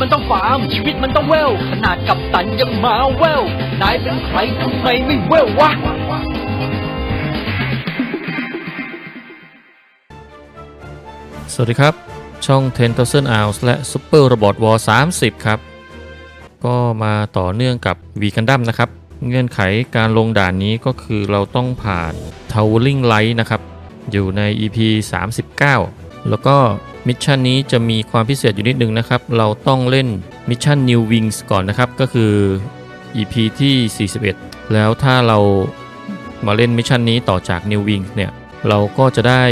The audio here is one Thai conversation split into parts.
มันต้องฟาร์ม ชีวิตมันต้องเวลขนาดกับตันยังมาเวลนายเป็นใครทำไมไม่เวลวะสวัสดีครับ ช่อง 10,000 Hours และ Super Robot War 30 ครับ ก็มาต่อเนื่องกับ V Gundam นะครับ เงื่อนไขการลงด่านนี้ก็คือเราต้องผ่าน Towering Light นะครับ อยู่ใน EP 39 แล้วก็ มิชชั่นนี้จะมีความพิเศษอยู่นิดนึงนะครับ เราต้องเล่นมิชชั่น New Wings ก่อนนะครับ ก็คือ EP ที่ 41 แล้วถ้าเรามาเล่นมิชชั่นนี้ต่อจาก New Wings เนี่ย เราก็จะได้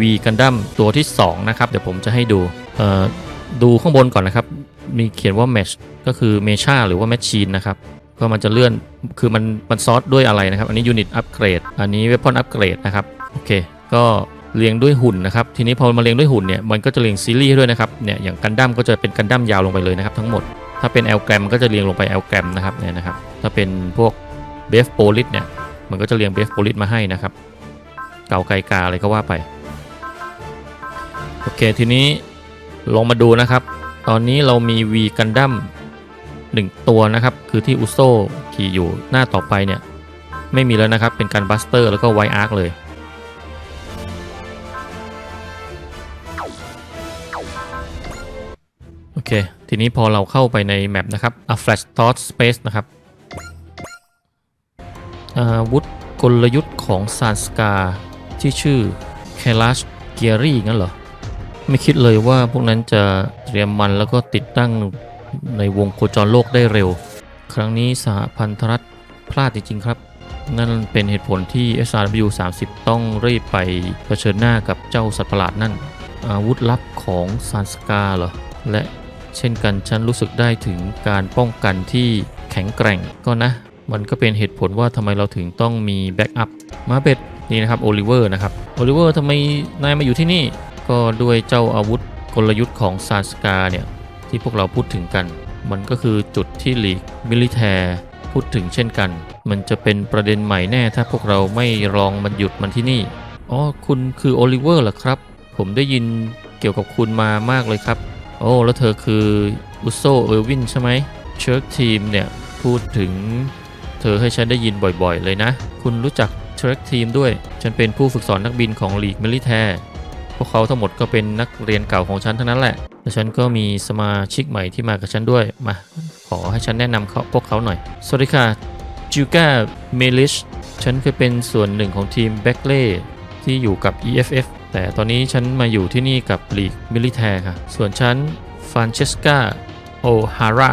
V Gundam ตัวที่ 2 นะครับ เดี๋ยวผมจะให้ดูเอ่อดูข้างบนก่อนนะครับ มีเขียนว่า Mesh ก็คือ Mecha หรือว่า Machine นะครับ ก็มันจะเลื่อน คือมันมันซอสด้วยอะไรนะครับ อันนี้ Unit Upgrade อันนี้ Weapon Upgrade นะครับ โอเค ก็ เรียงด้วยหุ่นนะครับ ทีนี้พอมาเรียงด้วยหุ่นเนี่ยมันก็จะเรียงซีรีส์ด้วยนะครับเนี่ยอย่างกันดั้มก็จะเป็นกันดั้มยาวลงไปเลยนะครับทั้งหมด ถ้าเป็น L แกรมก็จะเรียงลงไป L แกรมนะครับเนี่ยนะครับถ้าเป็นพวก b e f p o l i s เนี่ยมันก็จะเรียง b e f p o l i s มาให้นะครับเก่าไกลกาอะไรก็ว่าไปโอเคทีนี้ลองมาดูนะครับ ตอนนี้เรามี V กันดั้มหนึ่งตัวนะครับ คือที่อุโซขี่อยู่หน้าต่อไปเนี่ยไม่มีแล้วนะครับเป็นการบัสเตอร์แล้วก็ไวอาร์คเลย เค ทีนี้พอเราเข้าไปในแมปนะครับ a flash thought space นะครับอาวุธกลยุทธ์ของซานสกาที่ชื่อ c a l a s h g e r y งั้นเหรอ ไม่คิดเลยว่าพวกนั้นจะเตรียมมันแล้วก็ติดตั้งในวงโคจรโลกได้เร็ว ครั้งนี้สหพันธรัฐพลาดจริง ๆ ครับ นั่นเป็นเหตุผลที่ SRW 30 ต้องรีบไปเผชิญหน้ากับเจ้าสัตว์ประหลาดนั่น อาวุธลับของซานสกาเหรอ และ เช่นกันฉันรู้สึกได้ถึงการป้องกันที่แข็งแกร่งก็นะ มันก็เป็นเหตุผลว่าทำไมเราถึงต้องมีแบ็กอัพมาเบ็ดนี่นะครับโอลิเวอร์นะครับโอลิเวอร์ทำไมนายมาอยู่ที่นี่ ก็ด้วยเจ้าอาวุธกลยุทธ์ของซานสกาเนี่ยที่พวกเราพูดถึงกัน มันก็คือจุดที่หลีกมิลิแทร์พูดถึงเช่นกัน มันจะเป็นประเด็นใหม่แน่ถ้าพวกเราไม่ลองมันหยุดมันที่นี่ อ๋อ คุณคือโอลิเวอร์เหรอครับ ผมได้ยินเกี่ยวกับคุณมามากเลยครับ โอ้ แล้วเธอคืออุโซเออร์วินใช่ไหมเชิร์กทีมเนี่ย พูดถึงเธอให้ฉันได้ยินบ่อยๆ เลยนะ คุณรู้จักเทร k ทีมด้วย ฉันเป็นผู้ฝึกสอนนักบินของลีกมิลิแทพวกเขาทั้งหมดก็เป็นนักเรียนเก่าของฉันทั้งนั้นแหละและฉันก็มีสมาชิกใหม่ที่มากับฉันด้วยมาขอให้ฉันแนะนำเขาพวกเขาหน่อย สวัสดีค่ะจูกาเมลิชฉันเคยเป็นส่วนหนึ่งของทีมแบ็กเล่ที่อยู่กับ EFF แต่ตอนนี้ฉันมาอยู่ที่นี่กับลีกมิลิแทร์ค่ะ ส่วนฉันฟานเชสกาโอฮาร่า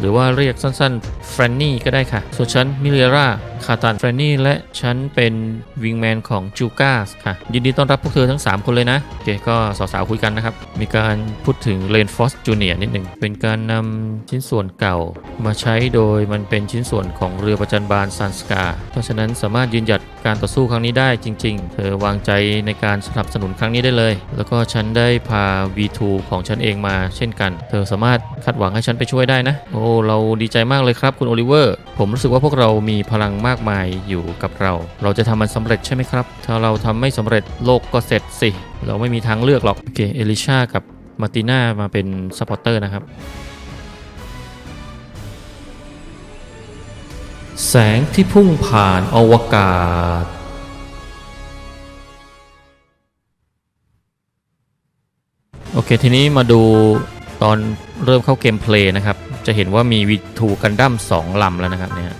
หรือว่าเรียกสั้นๆ f r a n n y ก็ได้ค่ะ ส่วนฉันมิเลียราคาตัน f r a n n y และฉันเป็นวิงแมนของจูกาสค่ะ ยินดีต้อนรับพวกเธอทั้ง 3 คนเลยนะโอเคก็สาวๆคุยกันนะครับ มีการพูดถึงเลนฟอสจูเนียนิดหนึ่ง เป็นการนำชิ้นส่วนเก่ามาใช้โดยมันเป็นชิ้นส่วนของเรือประจันบานซันสกา เพราะฉะนั้นสามารถยืนหยัดการต่อสู้ครั้งนี้ได้จริง ๆ เธอวางใจในการสนับสนุนครั้งนี้ได้เลย แล้วก็ฉันได้พา V2 ของฉันเองมาเช่นกัน เธอสามารถคาดหวังให้ฉันไปช่วยได้นะ โอ้เราดีใจมากเลยครับคุณโอลิเวอร์ผมรู้สึกว่าพวกเรามีพลังมากมายอยู่กับเรา เราจะทำมันสำเร็จใช่ไหมครับ ถ้าเราทำไม่สำเร็จโลกก็เสร็จสิ เราไม่มีทางเลือกหรอก โอเคเอลิชากับมาร์ติน่ามาเป็นซัพพอร์เตอร์นะครับ แสงที่พุ่งผ่านอวกาศโอเค ทีนี้มาดูตอนเริ่มเข้าเกมเพลย์นะครับ จะเห็นว่ามีวีทูกันดั้ม2ลำแล้วนะครับเนี่ย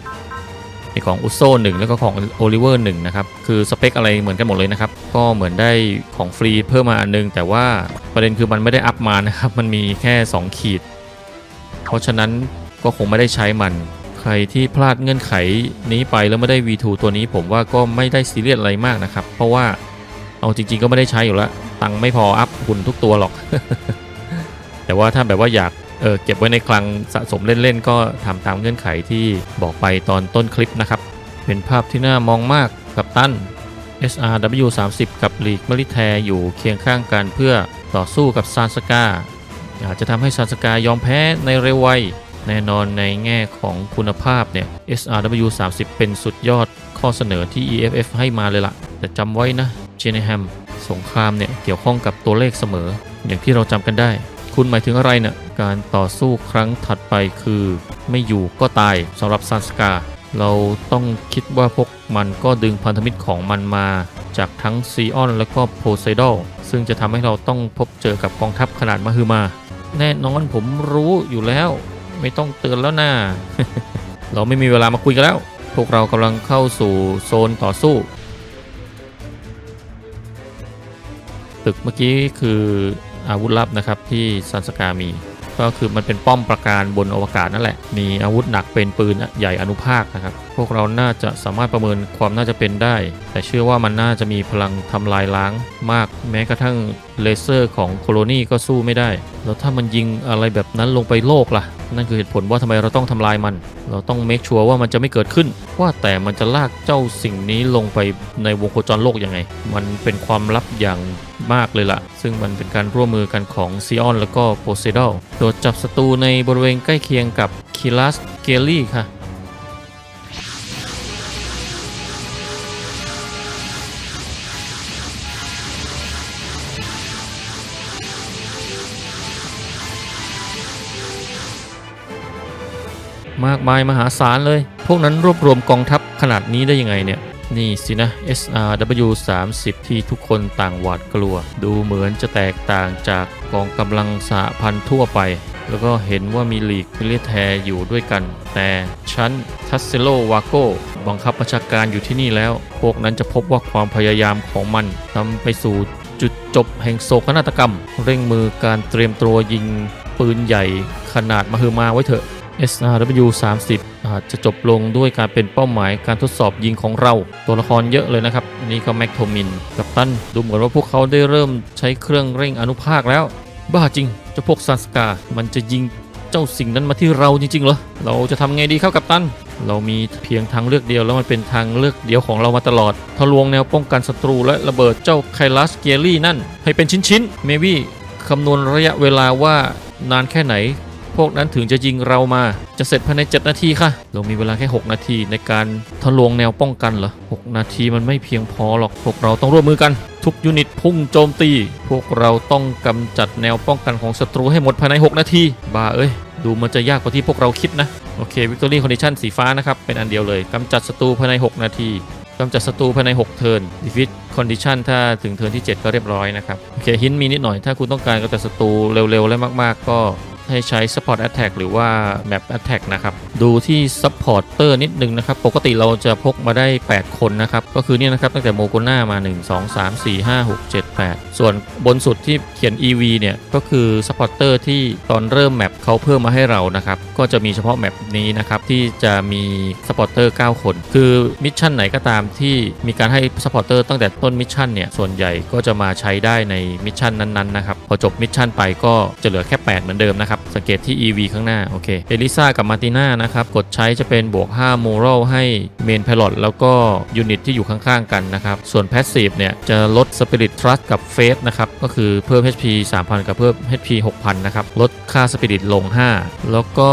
มีของอุโซ่หนึ่งแล้วก็ของโอลิเวอร์หนึ่งนะครับ คือสเปคอะไรเหมือนกันหมดเลยนะครับ ก็เหมือนได้ของฟรีเพิ่มมาอันนึง แต่ว่าประเด็นคือมันไม่ได้อัพมานะครับ มันมีแค่ 2 ขีด เพราะฉะนั้นก็คงไม่ได้ใช้มัน ใครที่พลาดเงื่อนไขนี้ไปแล้วไม่ได้ V2 ตัวนี้ผมว่าก็ไม่ได้ซีเรียสอะไรมากนะครับ เพราะว่าเอาจริง ๆ ก็ไม่ได้ใช้อยู่แล้ว ตังค์ไม่พออัพหุ่นทุกตัวหรอก แต่ว่าถ้าแบบว่าอยาก เออเก็บไว้ในคลังสะสมเล่นๆ ก็ทำตามเงื่อนไขที่บอกไปตอนต้นคลิปนะครับ เป็นภาพที่น่ามองมากกับตัน SRW 30กับลีกมริแทอยู่เคียงข้างกันเพื่อต่อสู้กับซานสกาอาจจะทำให้ซานสกายอมแพ้ในเร็วไวแน่นอนในแง่ของคุณภาพเนี่ย SRW 30เป็นสุดยอดข้อเสนอที่ EFF ให้มาเลยล่ะ แต่จำไว้นะเจเนแฮมสงครามเนี่ยเกี่ยวข้องกับตัวเลขเสมอ อย่างที่เราจำกันได้ คุณหมายถึงอะไรเนี่ยการต่อสู้ครั้งถัดไปคือ ไม่อยู่ก็ตายสำหรับซานสกา เราต้องคิดว่าพวกมันก็ดึงพันธมิตรของมันมา จากทั้งซีออนและก็โพไซดอลซึ่งจะทำให้เราต้องพบเจอกับกองทัพขนาดมหึมา แน่นอนผมรู้อยู่แล้ว ไม่ต้องเตือนแล้วนะเราไม่มีเวลามาคุยกันแล้ว พวกเรากำลังเข้าสู่โซนต่อสู้ ตึกเมื่อกี้คือ อาวุธลับนะครับที่ซันสกามี ก็คือมันเป็นป้อมประการบนอวกาศนั่นแหละ มีอาวุธหนักเป็นปืนใหญ่อนุภาคนะครับ พวกเราน่าจะสามารถประเมินความน่าจะเป็นได้ แต่เชื่อว่ามันน่าจะมีพลังทำลายล้างมาก แม้กระทั่งเลเซอร์ของโคโลนีก็สู้ไม่ได้ แล้วถ้ามันยิงอะไรแบบนั้นลงไปโลกล่ะ นั่นคือเหตุผลว่าทำไมเราต้องทำลายมัน เราต้องเมคชัวร์ว่ามันจะไม่เกิดขึ้น ว่าแต่มันจะลากเจ้าสิ่งนี้ลงไปในวงโคจรโลกยังไง มันเป็นความลับอย่าง มากเลยล่ะ ซึ่งมันเป็นการร่วมมือกันของซีออนแล้วก็โพไซดอลโดดจับศัตรูในบริเวณใกล้เคียงกับคิลัสเกลลี่ค่ะมากมายมหาศาลเลย พวกนั้นรวบรวมกองทัพขนาดนี้ได้ยังไงเนี่ย นี่สินะ SRW 30 ที่ทุกคนต่างหวาดกลัว ดูเหมือนจะแตกต่างจากกองกำลังสหพันธ์ทั่วไป แล้วก็เห็นว่ามีลีกมิลิแทอยู่ด้วยกัน แต่ฉันทัสเซโลวาโกบังคับประชาการอยู่ที่นี่แล้ว พวกนั้นจะพบว่าความพยายามของมันนำไปสู่จุดจบแห่งโศกนาฏกรรม เร่งมือการเตรียมตัวยิงปืนใหญ่ขนาดมหึมาไว้เถอะ SRW 30อาจจะจบลงด้วยการเป็นเป้าหมายการทดสอบยิงของเรา ตัวละครเยอะเลยนะครับ นี่ก็แม็กโทมิน กับตัน ดูเหมือนว่าพวกเขาได้เริ่มใช้เครื่องเร่งอนุภาคแล้ว บ้าจริงเจ้าพวกซันสกา มันจะยิงเจ้าสิ่งนั้นมาที่เราจริงๆเหรอ เราจะทำไงดีครับกับตัน เรามีเพียงทางเลือกเดียวแล้วมันเป็นทางเลือกเดียวของเรามาตลอด ทะลวงแนวป้องกันศัตรูและระเบิดเจ้าไคลัสเกียรี่นั่น ให้เป็นชิ้นๆ เมวี่คำนวณระยะเวลาว่านานแค่ไหน พวกนั้นถึงจะยิงเรามา จะเสร็จภายใน 7 นาทีค่ะเรามีเวลาแค่ 6 นาทีในการทะลวงแนวป้องกันเหรอ 6 นาทีมันไม่เพียงพอหรอก พวกเราต้องร่วมมือกัน ทุกยูนิตพุ่งโจมตี พวกเราต้องกำจัดแนวป้องกันของศัตรูให้หมดภายใน 6 นาที บ้าเอ้ย ดูมันจะยากกว่าที่พวกเราคิดนะ โอเควิกตอรี่คอนดิชันสีฟ้านะครับ เป็นอันเดียวเลยกำจัดศัตรูภายใน 6 นาทีกำจัดศัตรูภายใน 6 เทิร์นดิฟิตคอนดิชันถ้าถึงเทิร์นที่ 7 ก็เรียบร้อยนะครับ โอเค หินมีนิดหน่อย ถ้าคุณต้องการกำจัดศัตรูเร็วๆ และมาก ๆ ก็ ให้ใช้ Support Attack หรือว่า Map Attack นะครับ ดูที่ Supporter นิดนึงนะครับ ปกติเราจะพกมาได้ 8 คนนะครับ ก็คือเนี่ยนะครับตั้งแต่โมโกน่ามา 1 2 3 4 5 6 7 8 ส่วนบนสุดที่เขียน EV เนี่ย ก็คือ Supporter ที่ตอนเริ่มแมปเขาเพิ่มมาให้เรานะครับ ก็จะมีเฉพาะแมปนี้นะครับ ที่จะมี Supporter 9คน คือมิชชั่นไหนก็ตามที่มีการให้ Supporter ตั้งแต่ต้นมิชชั่นเนี่ย ส่วนใหญ่ก็จะมาใช้ได้ในมิชชั่นนั้นๆนะครับ พอจบมิชชั่นไปก็จะเหลือแค่ 8 เหมือนเดิมนะครับสังเกตที่ EV ข้างหน้า โอเค เอลิซากับมาติน่านะครับ กดใช้จะเป็นบวก 5 โมรัลให้เมน p พลอตแล้วก็ยูนิตที่อยู่ข้างๆกันนะครับ ส่วน Passive เนี่ย จะลด Spirit Trust กับ Faith นะครับ ก็คือเพิ่ม HP 3,000 กับเพิ่ม HP 6,000 นะครับ ลดค่า Spirit ลง 5 แล้วก็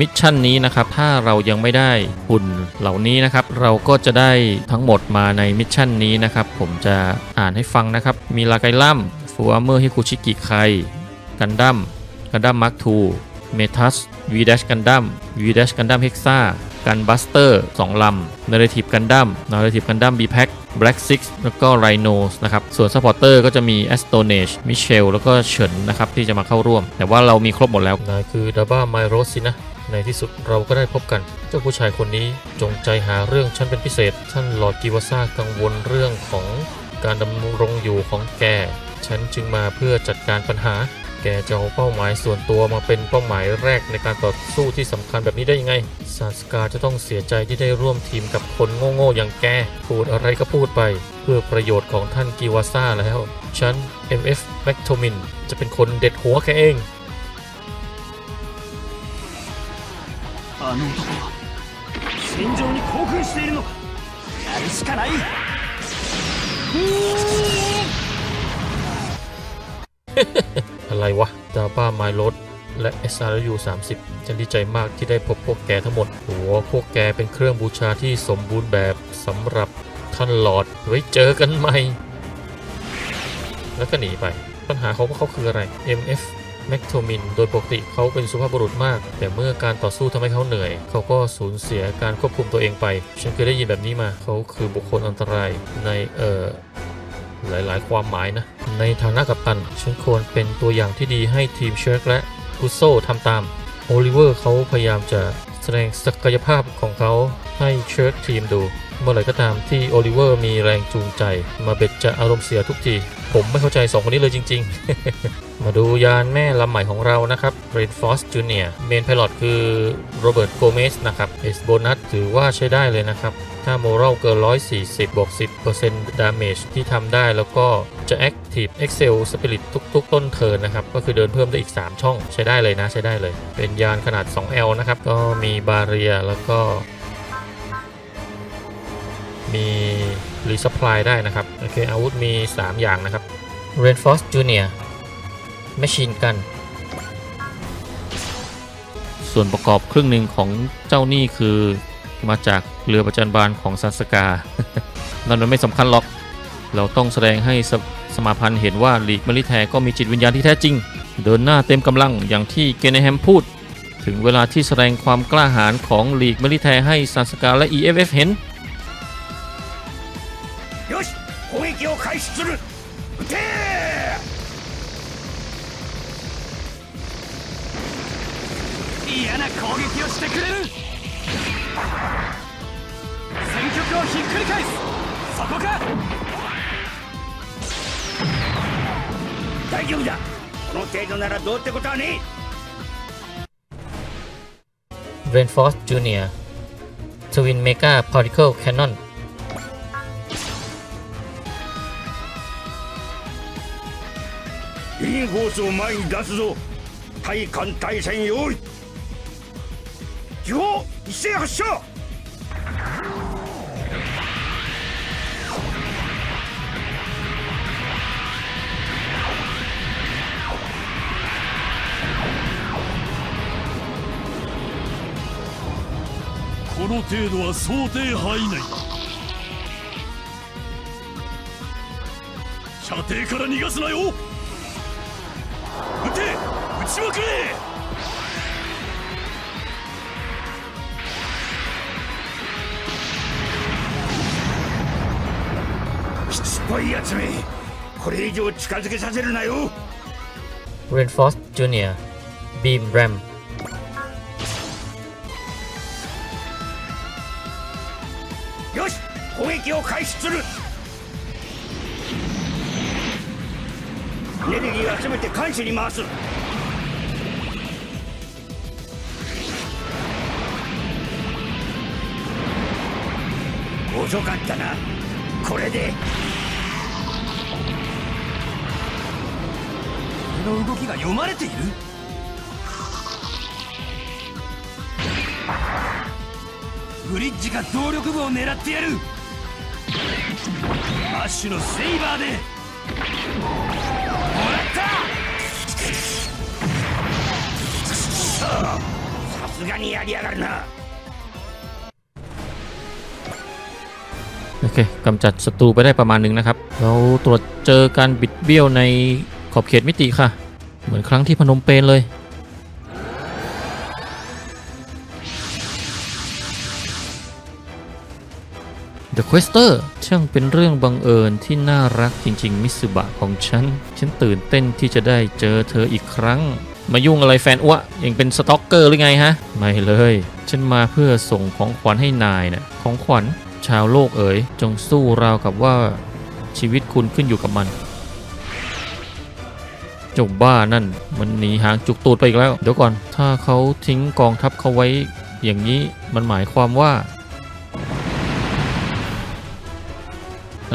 มิชชั่นนี้นะครับ ถ้าเรายังไม่ได้หุ่นเหล่านี้นะครับ เราก็จะได้ทั้งหมดมาในมิชชั่นนี้นะครับ ผมจะอ่านให้ฟังนะครับ มีลาไกลัมฟูอาเมอร์ฮิคุชิกิไคกันดั้ม กันดั้มมาร์คทูเมทัสวีดัชกันดั้มวีดัชกันดั้มเฮกซ่ากันบัสเตอร์2ลำนาร์ทีฟกันดั้มนาร์ทีฟกันดั้มบีแพ็คแบล็กซิกแล้วก็ไรโนสนะครับ ส่วนซัพพอร์เตอร์ก็จะมีแอสโตเนชมิเชลแล้วก็เฉินนะครับ ที่จะมาเข้าร่วม แต่ว่าเรามีครบหมดแล้วนายคือดาบ้าไมโรสสินะ ในที่สุดเราก็ได้พบกัน เจ้าผู้ชายคนนี้จงใจหาเรื่องฉันเป็นพิเศษ ท่านลอร์ดกิวาซ่ากังวลเรื่องของการดำรงอยู่ของแก ฉันจึงมาเพื่อจัดการปัญหา แกจะเอาเป้าหมายส่วนตัวมาเป็นเป้าหมายแรกในการต่อสู้ที่สำคัญแบบนี้ได้ยังไง ซานสกาจะต้องเสียใจที่ได้ร่วมทีมกับคนโง่ๆอย่างแก พูดอะไรก็พูดไป เพื่อประโยชน์ของท่านกิวาซ่าแล้ว ฉัน MF m c t o m i n จะเป็นคนเด็ดหัวแกเอง あの男は戦場に興奮しているのかやるしかない อะไรวะดาบ้าไมโลดและ SRU 30 ฉันดีใจมากที่ได้พบพวกแกทั้งหมดหัวพวกแกเป็นเครื่องบูชาที่สมบูรณ์แบบสำหรับท่านหลอด ไว้เจอกันใหม่ แล้วก็หนีไป ปัญหาของพวกเขาคืออะไร MF แม็กโทมิน โดยปกติเขาเป็นสุภาพบุรุษมาก แต่เมื่อการต่อสู้ทำให้เขาเหนื่อย เขาก็สูญเสียการควบคุมตัวเองไป ฉันเคยได้ยินแบบนี้มา เขาคือบุคคลอันตรายในเอ่อหลาย ๆ ความหมายนะ ในฐานะกัปตัน ฉันควรเป็นตัวอย่างที่ดีให้ทีมเชิร์กและกุโซทำตาม โอลิเวอร์เขาพยายามจะแสดงศักยภาพของเขาให้เชิร์กทีมดู เมื่อไหร่ก็ตามที่โอลิเวอร์มีแรงจูงใจ มาเบ็ดจะอารมณ์เสียทุกที ผมไม่เข้าใจ 2 คนนี้เลยจริง ๆ มาดูยานแม่ลำใหม่ของเรานะครับ Red Force Junior เมน Pilot คือโรเบิร์ตโกเมสนะครับ S bonus ถือว่าใช้ได้เลยนะครับ ถ้าโมรัลเกิน 140บวก10% damage ที่ทำได้แล้วก็จะแอค Active Excel Spirit ทุก ๆ ต้นเทินนะครับ ก็คือเดินเพิ่มได้อีก 3 ช่องใช้ได้เลยนะใช้ได้เลย เป็นยานขนาด 2L นะครับ ก็มีบาเรียแล้วก็ มีรีส u p p l y ได้นะครับโอเคอาวุธมี 3 อย่างนะครับ Reinforce Junior Machine Gun ส่วนประกอบครึ่งหนึ่งของเจ้านี่คือมาจากเรือประจันบานของซาสกานั่นมันไม่สำคัญหรอก เราต้องแสดงให้ สสมาพันธ์เห็นว่าลีกมาริแทก็มีจิตวิญญาณที่แท้จริง เดินหน้าเต็มกำลังอย่างที่เกเนแฮมพูด ถึงเวลาที่แสดงความกล้าหาญของลีกมาริแทให้ซาสกาและ EFF เห็น よし攻撃を開始する撃て嫌な攻撃をしてくれる戦局をひっくり返すそこか 大丈夫だ。この程度ならどうってことはね Reinforce Junior Twin Mega Particle Cannon. えインフォースを前に出すぞ。対艦隊戦用意。基本一斉発射の程度は想定範囲内。射程から逃がすなよ。撃て撃ちまくれ。しつこいやつめこれ以上近づけさせるなよ。Reinforce Junior Beam Ram 撃を開始する。エネルギーを集めて艦首に回す。遅かったな。これで。俺の動きが読まれている。ブリッジが動力部を狙ってやる。マッシュのセイバーでもらったさすがにやりやがるな โอเคกำจัดศัตรูไปได้ประมาณหนึ่งนะครับ เราตรวจเจอการบิดเบี้ยวในขอบเขตมิติค่ะ เหมือนครั้งที่พนมเปญเลย The Quester ช่างเป็นเรื่องบังเอิญที่น่ารักจริงๆ มิสุบะของฉัน ฉันตื่นเต้นที่จะได้เจอเธออีกครั้ง มายุ่งอะไรแฟนอ้วยังเป็นสต็อกเกอร์หรือไงฮะ ไม่เลย ฉันมาเพื่อส่งของขวัญให้นายนะของขวัญชาวโลกเอ๋ย จงสู้ราวกับว่าชีวิตคุณขึ้นอยู่กับมันเจ้าบ้านั่น มันหนีหางจุกตูดไปอีกแล้ว เดี๋ยวก่อน ถ้าเขาทิ้งกองทัพเขาไว้อย่างนี้มันหมายความว่า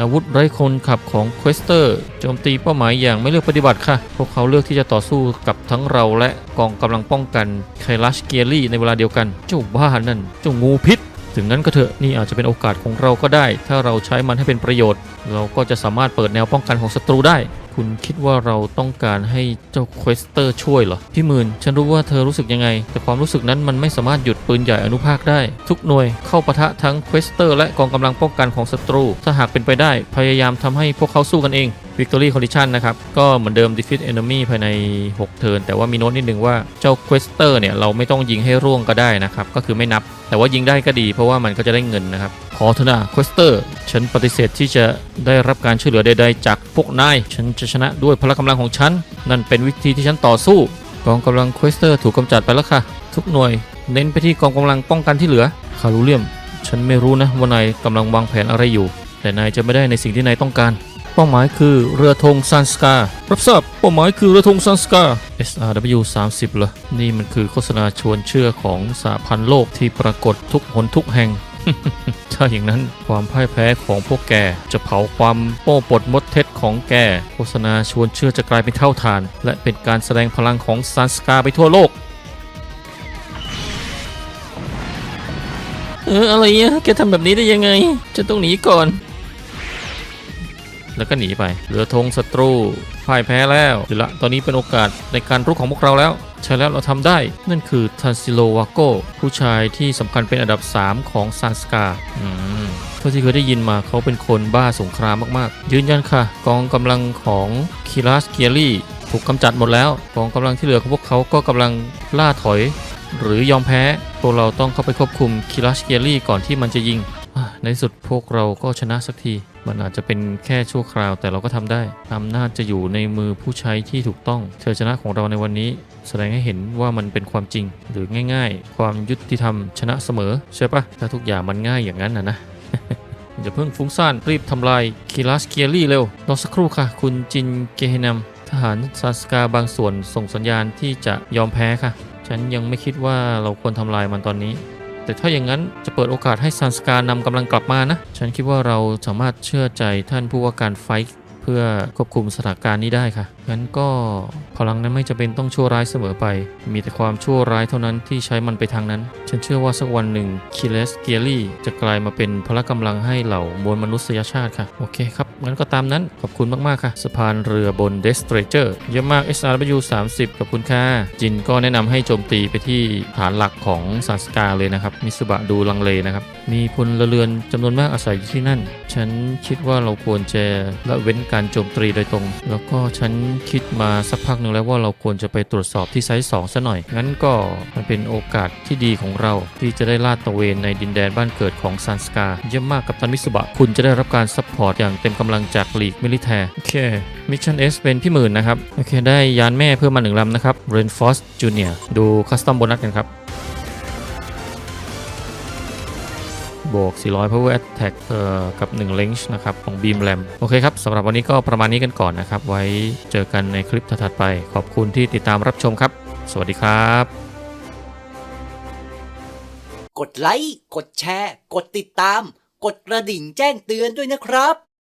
อาวุธไร้คนขับของเควสเตอร์โจมตีเป้าหมายอย่างไม่เลือกปฏิบัติค่ะ พวกเขาเลือกที่จะต่อสู้กับทั้งเราและกองกำลังป้องกันไคลัชเกียรี่ในเวลาเดียวกัน เจ้าบ้านั่น เจ้างูพิษ ถึงนั้นก็เถอะนี่อาจจะเป็นโอกาสของเราก็ได้ ถ้าเราใช้มันให้เป็นประโยชน์ เราก็จะสามารถเปิดแนวป้องกันของศัตรูได้ คุณคิดว่าเราต้องการให้เจ้าเควสเตอร์ช่วยเหรอ พี่หมื่น ฉันรู้ว่าเธอรู้สึกยังไง แต่ความรู้สึกนั้นมันไม่สามารถหยุดปืนใหญ่อนุภาคได้ ทุกหน่วยเข้าปะทะทั้งเควสเตอร์และกองกำลังป้องกันของศัตรู ถ้าหากเป็นไปได้ พยายามทำให้พวกเขาสู้กันเอง Victory Condition นะครับ ก็เหมือนเดิม Defeat Enemy ภายใน 6 เทิร์นแต่ว่ามีโน้ตนิดนึงว่าเจ้า Quester เนี่ยเราไม่ต้องยิงให้ร่วงก็ได้นะครับก็คือไม่นับ แต่ว่ายิงได้ก็ดีเพราะว่ามันก็จะได้เงินนะครับ ขอเถอะนะ Quester ฉันปฏิเสธที่จะได้รับการช่วยเหลือใดๆจากพวกนาย ฉันจะชนะด้วยพละกำลังของฉัน นั่นเป็นวิธีที่ฉันต่อสู้ กองกำลัง Quester ถูกกำจัดไปแล้วค่ะ ทุกหน่วย เน้นไปที่กองกำลังป้องกันที่เหลือ คารูเลียม ฉันไม่รู้นะว่านายกำลังวางแผนอะไรอยู่ แต่นายจะไม่ได้ในสิ่งที่นายต้องการ ป้าหมายคือเรือธงซันสการับทราบเป้าหมายคือเรือธงซันสกา SRW 30เหรอ นี่มันคือโฆษณาชวนเชื่อของสหพันธ์โลกที่ปรากฏทุกหนทุกแห่ง ถ้าอย่างนั้นความพ่ายแพ้ของพวกแก จะเผาความโป้ปดมดเท็จของแก โฆษณาชวนเชื่อจะกลายเป็นเท่าทาน และเป็นการแสดงพลังของซันสกาไปทั่วโลก เอออะไรเนี่ยแกทำแบบนี้ได้ยังไง จะต้องหนีก่อน แล้วก็หนีไป เหลือธงศัตรูพ่ายแพ้แล้วเดี๋ยวละตอนนี้เป็นโอกาสในการรุกของพวกเราแล้ว ใช่แล้วเราทำได้ นั่นคือทันซิโลวาโกผู้ชายที่สำคัญเป็นอันดับ 3 ของซานสกาอืมเท่าที่เคยได้ยินมาเขาเป็นคนบ้าสงครามมากๆ ยืนยันค่ะ กองกำลังของคิรัสเกียรี่ถูกกำจัดหมดแล้ว กองกำลังที่เหลือของพวกเขาก็กำลังล่าถอย หรือยอมแพ้ พวกเราต้องเข้าไปควบคุมคิรัสเกียรี่ก่อนที่มันจะยิง ในสุดพวกเราก็ชนะสักที มันอาจจะเป็นแค่ชั่วคราวแต่เราก็ทำได้อำนาจจะอยู่ในมือผู้ใช้ที่ถูกต้องเธอชนะของเราในวันนี้ แสดงให้เห็นว่ามันเป็นความจริง หรือง่าย ๆ ความยุติธรรมชนะเสมอใช่ปะถ้าทุกอย่างมันง่ายอย่างนั้นนะนะอย่าเพิ่งฟุ้งซ่านรีบทำลายคิรัสเกียรี่เร็วรอสักครู่ค่ะ คุณจินเกเฮนัมทหารซาสกาบางส่วนส่งสัญญาณที่จะยอมแพ้ค่ะ ฉันยังไม่คิดว่าเราควรทำลายมันตอนนี้ แต่ถ้าอย่างนั้นจะเปิดโอกาสให้ซันสการนำกำลังกลับมานะ ฉันคิดว่าเราสามารถเชื่อใจท่านผู้ว่าการไฟเพื่อควบคุมสถานการณ์นี้ได้ค่ะงั้นก็พลังนั้นไม่จำเป็นต้องชั่วร้ายเสมอไป มีแต่ความชั่วร้ายเท่านั้นที่ใช้มันไปทางนั้น ฉันเชื่อว่าสักวันหนึ่งคิเลสเกียรี่จะกลายมาเป็นพละกำลังให้เหล่ามวลมนุษยชาติค่ะ โอเคครับ งั้นก็ตามนั้น ขอบคุณมาก ๆ ค่ะ สะพานเรือบนเดสเตรเจอร์เยอะมาก SRW 30ขอบคุณค่ะ จินก็แนะนำให้โจมตีไปที่ฐานหลักของซานสกาเลยนะครับ มิสุบะดูลังเลนะครับ มีพลเรือนจำนวนมากอาศัยอยู่ที่นั่น ฉันคิดว่าเราควรจะละเว้นการโจมตีโดยตรง แล้วก็ฉันคิดมาสักพักหนึ่งแล้วว่าเราควรจะไปตรวจสอบที่ไซส์2ซะหน่อย งั้นก็มันเป็นโอกาสที่ดีของเรา ที่จะได้ลาดตระเวนในดินแดนบ้านเกิดของซานสกาเยี่ยมมากกับตันมิสุบะ คุณจะได้รับการซัพพอร์ตอย่างเต็มกำลังจากลีกมิลิแทร์โอเคมิชชั่นเอสเป็นพี่หมื่นนะครับ โอเค ได้ยานแม่เพิ่มมาหนึ่งลำนะครับเรนฟอสจูเนียดูคัสตอมโบนัสกันครับ บวก 400 power attack เอ่อกับ 1 range นะครับ ของ beam ram โอเคครับสำหรับวันนี้ก็ประมาณนี้กันก่อนนะครับ ไว้เจอกันในคลิปถัดไป ขอบคุณที่ติดตามรับชมครับ สวัสดีครับ กดไลค์ กดแชร์ กดติดตาม กดกระดิ่งแจ้งเตือนด้วยนะครับ